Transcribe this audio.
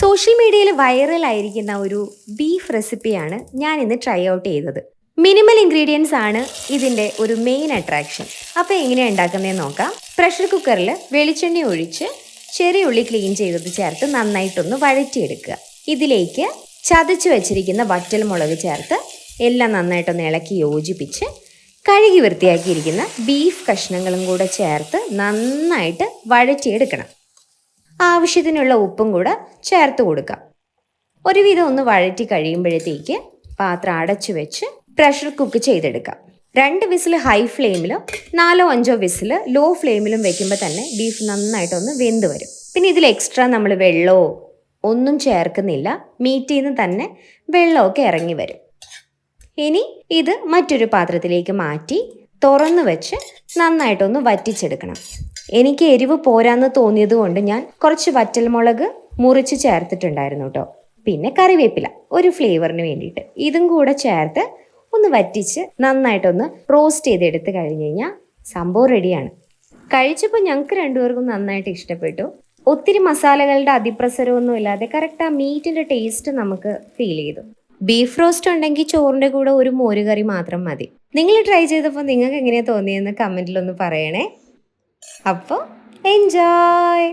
Social മീഡിയയിൽ വൈറലായിരിക്കുന്ന ഒരു beef റെസിപ്പിയാണ് ഞാൻ ഇന്ന് ട്രൈ ഔട്ട് ചെയ്തത്. മിനിമൽ ഇൻഗ്രീഡിയൻസ് ആണ് ഇതിന്റെ ഒരു മെയിൻ അട്രാക്ഷൻ അപ്പോൾ എങ്ങനെയാണ് ഉണ്ടാക്കുന്നതെന്ന് നോക്കാം. പ്രഷർ കുക്കറിൽ വെളിച്ചെണ്ണ ഒഴിച്ച് ചെറിയ ഉള്ളി ക്ലീൻ ചെയ്തത് ചേർത്ത് നന്നായിട്ടൊന്ന് വഴറ്റിയെടുക്കുക. ഇതിലേക്ക് ചതച്ച് വെച്ചിരിക്കുന്ന വറ്റൽ മുളക് ചേർത്ത് എല്ലാം നന്നായിട്ടൊന്ന് ഇളക്കി യോജിപ്പിച്ച് കഴുകി വൃത്തിയാക്കിയിരിക്കുന്ന ബീഫ് കഷ്ണങ്ങളും കൂടെ ചേർത്ത് നന്നായിട്ട് വഴറ്റിയെടുക്കണം. ആവശ്യത്തിനുള്ള ഉപ്പും കൂടെ ചേർത്ത് കൊടുക്കാം. ഒരുവിധം ഒന്ന് വഴറ്റി കഴിയുമ്പോഴത്തേക്ക് പാത്രം അടച്ചു വെച്ച് പ്രഷർ കുക്ക് ചെയ്തെടുക്കാം. രണ്ട് വിസിൽ ഹൈ ഫ്ലെയിമിലും നാലോ അഞ്ചോ വിസിൽ ലോ ഫ്ലെയിമിലും വെക്കുമ്പോൾ തന്നെ ബീഫ് നന്നായിട്ടൊന്ന് വെന്ത് വരും. പിന്നെ ഇതിൽ എക്സ്ട്രാ നമ്മൾ വെള്ളമോ ഒന്നും ചേർക്കുന്നില്ല. മീറ്റിൽ നിന്ന് തന്നെ വെള്ളമൊക്കെ ഇറങ്ങി വരും. ഇനി ഇത് മറ്റൊരു പാത്രത്തിലേക്ക് മാറ്റി തുറന്നു വെച്ച് നന്നായിട്ടൊന്ന് വറ്റിച്ചെടുക്കണം. എനിക്ക് എരിവ് പോരാന്ന് തോന്നിയത് കൊണ്ട് ഞാൻ കുറച്ച് വറ്റൽമുളക് മുറിച്ച് ചേർത്തിട്ടുണ്ടായിരുന്നു കേട്ടോ പിന്നെ കറിവേപ്പില ഒരു ഫ്ലേവറിന് വേണ്ടിയിട്ട്. ഇതും കൂടെ ചേർത്ത് ഒന്ന് വറ്റിച്ച് നന്നായിട്ടൊന്ന് റോസ്റ്റ് ചെയ്തെടുത്ത് കഴിഞ്ഞ് കഴിഞ്ഞാൽ സംഭവം റെഡിയാണ്. കഴിച്ചപ്പോൾ ഞങ്ങൾക്ക് രണ്ടുപേർക്കും നന്നായിട്ട് ഇഷ്ടപ്പെട്ടു. ഒത്തിരി മസാലകളുടെ അതിപ്രസരമൊന്നും ഇല്ലാതെ കറക്റ്റ് ആ മീറ്റിന്റെ ടേസ്റ്റ് നമുക്ക് ഫീൽ ചെയ്തു. ബീഫ് റോസ്റ്റ് ഉണ്ടെങ്കിൽ ചോറിന്റെ കൂടെ ഒരു മോരുകറി മാത്രം മതി. നിങ്ങൾ ട്രൈ ചെയ്തപ്പോൾ നിങ്ങൾക്ക് എങ്ങനെയാണ് തോന്നിയെന്ന് കമന്റിലൊന്ന് പറയണേ. അപ്പോൾ എൻജോയ്